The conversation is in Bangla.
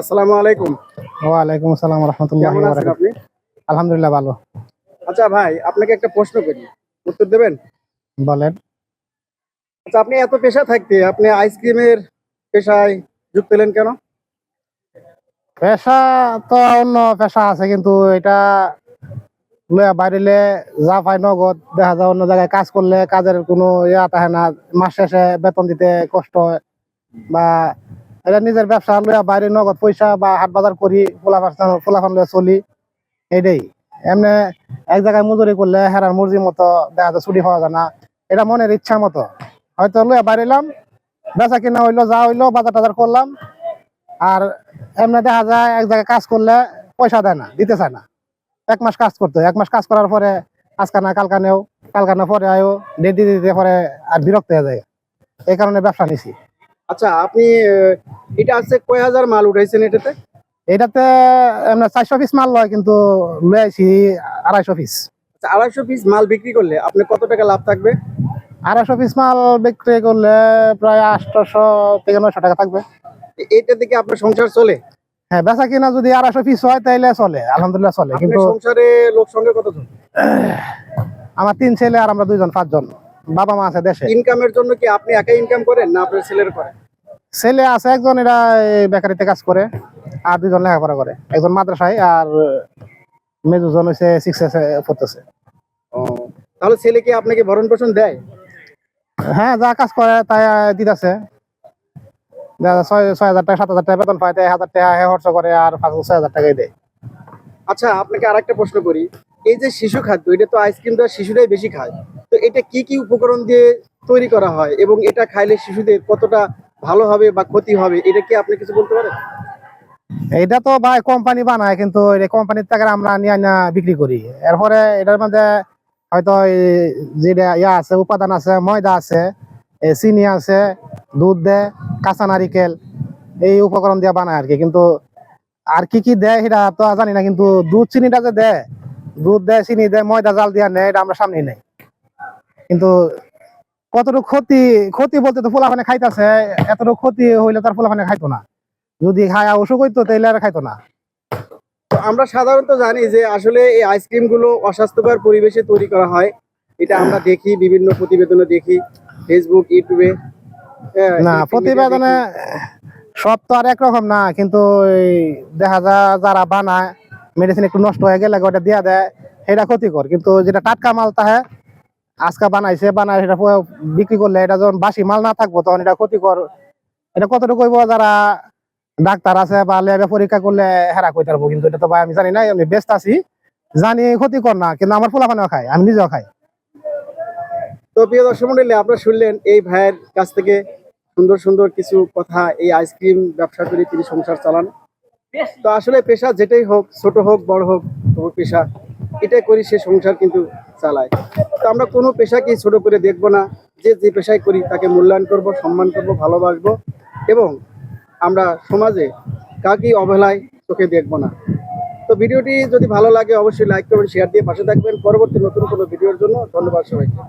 আসসালামু আলাইকুম। ওয়ালাইকুম আসসালাম রহমতুল্লাহ কেমন আছেন আপনি? আলহামদুলিল্লাহ ভালো। আচ্ছা ভাই আপনাকে একটা প্রশ্ন করি। উত্তর দেবেন? বলেন। আচ্ছা আপনি এত পেশা থাকতে আপনি আইসক্রিমের পেশায় যুক্ত হলেন কেন? পেশা তো অন্য পেশা আছে কিন্তু এটা লয়া বাইরেলে যা পাই নগদ দেখা যায় অন্য জায়গায় কাজ করলে কাজের কোনো ইয়া থাকে না। মাস শেষে বেতন দিতে কষ্ট হয় বা এটা নিজের ব্যবসা লয়া বাইরে নগদ পয়সা বা হাট বাজার করি ফোলাফান ফোলাফান লয়ে চলি। এইটাই। এমনি এক জায়গায় মজুরি করলে হেরার মর্জি মতো দেখা যায় ছুটি পাওয়া যায় না। এটা মনের ইচ্ছা মতো। হয়তো লয়া বাইরেলাম বেচা কিনা হইল, যা হইল, বাজার টাজার করলাম। আর এমনি দেখা যায় এক জায়গায় কাজ করলে পয়সা দেয় না, দিতে চায় না। এক মাস কাজ করতে। এক মাস কাজ করার পরে আজকা না, কালকা পরে আয়ো ডেট দিতে দিতে পরে আর বিরক্ত হয়ে যায়। এই কারণে ব্যবসা নিছি। আচ্ছা আপনি এটা আছে কয় হাজার মাল উঠাইছেন এটাতে? এটাতে এমনি চারশো পিস মাল লয় কিন্তু লয়ে আইছি আড়াইশো পিস। আচ্ছা আড়াইশো পিস মাল বিক্রি করলে আপনি কত টাকা লাভ থাকবে? আড়াইশো পিস মাল বিক্রি করলে প্রায় আটশোশো থেকে নয়শো টাকা থাকবে। এইটা থেকে আপনার সংসার চলে? হ্যাঁ বেচা কিনা যদি আড়াইশো পিস হয় তাইলে চলে আলহামদুলিল্লাহ চলে কিন্তু সংসারে লোক সঙ্গে কতজন? আমার তিন ছেলে আর আমরা দুইজন পাঁচজন। বাবা মা আছে দেশে। ইনকামের জন্য কি আপনি একা ইনকাম করেন না আপনার ছেলের করেন? ছেলে আছে একজন এরা বেকারিতে কাজ করে আর দুজন লেখাপড়া করে। একজন মাদ্রাসায় আর মেজুজন হচ্ছে সিক্স পড়তেছে। তাহলে ছেলে কি আপনাকে ভরণ পোষণ দেয়? হ্যাঁ যা কাজ করে তাই দিতেছে। ছয় ছয় হাজার টাকা সাত হাজার টাকা বেতন পায় তাই হাজার টাকা হে খরচ করে আর পাঁচ ছয় হাজার টাকাই দেয়। আচ্ছা আপনাকে আরেকটা প্রশ্ন করি। এই যে শিশু খাদ্য এটা তো আইসক্রিম তো শিশুরাই বেশি খায়। তো এটা কি কি উপকরণ দিয়ে তৈরি করা হয়? এবং এটা খাইলে শিশুদের কতটা ভালো হবে বা ক্ষতি হবে, এটা কি আপনি কিছু বলতে পারেন? এটা তো ভাই কোম্পানি বানায়, কিন্তু কোম্পানির টাকা আমরা নিয়ে আনা বিক্রি করি। এরপরে এটার মধ্যে হয়তো যেটা ইয়া আছে, উপাদান আছে, ময়দা আছে চিনি আছে, দুধ দেয় কাঁচা নারিকেল, এই উপকরণ দিয়ে বানায় আর কি। কিন্তু আর কি কি দেয় সেটা তো জানি না, কিন্তু দুধ চিনিটা যে দেয়, দুধ দেয়, চিনি দেয়, ময়দা জাল দিয়া নেয়, এটা আমরা সামনে নেই। কিন্তু কতটুকু ক্ষতি ক্ষতি বলতে তো ফুলাফানে খাইতেছে এতটুকু ক্ষতি হইলে তার ফুলাফানে খাইতো না। যদি খায় অসুখ হইতো তাইলে আর খাইতো না। তো আমরা সাধারণত জানি যে আসলে এই আইসক্রিমগুলো অস্বাস্থ্যকর পরিবেশে তৈরি করা হয়। এটা আমরা দেখি বিভিন্ন প্রতিবেদনে দেখি ফেসবুক ইউটিউবে হ্যাঁ, না প্রতিবেদনে সব তো আর একরকম না কিন্তু দেখা যায় যারা বানায় মেডিসিন একটু নষ্ট হয়ে গেলে ওটা দিয়া দেয় সেটা ক্ষতিকর। কিন্তু যেটা টাটকা মাল তাহে আজকে বানাইছে, বানায় সেটা বিক্রি করলে এটা যখন বাসি মাল না থাকব, তখন এটা ক্ষতিকর। এটা কতটুকু কইব যারা ডাক্তার আছে বা ল্যাবে পরীক্ষা করলে হেরা কইতে পারব, কিন্তু এটা তো ভাই আমি জানি না, আমি ব্যস্ত আছি। জানি ক্ষতিকর না, কিন্তু আমার ফুলাফানেও খাই আমি নিজেও খাই। তো প্রিয় দর্শক মন্ডলী, আপনারা শুনলেন এই ভাইয়ের কাছ থেকে সুন্দর সুন্দর কিছু কথা, এই আইসক্রিম ব্যবসা করে তিনি সংসার চালান। তো আসলে পেশা যেটাই হোক, ছোট হোক, বড় হোক তবু পেশা, এটাই করি সে সংসার, কিন্তু চালায়। তো আমরা কোনো পেশাকেই ছোট করে দেখব না। যে যে পেশায় করি তাকে মূল্যায়ন করব, সম্মান করব, ভালোবাসব এবং আমরা সমাজে কাকেই অবহেলায় তোকে দেখব না। তো ভিডিওটি যদি ভালো লাগে, অবশ্যই লাইক করবেন শেয়ার দিয়ে পাশে থাকবেন। পরবর্তী নতুন কোনো ভিডিওর জন্য ধন্যবাদ সবাইকে।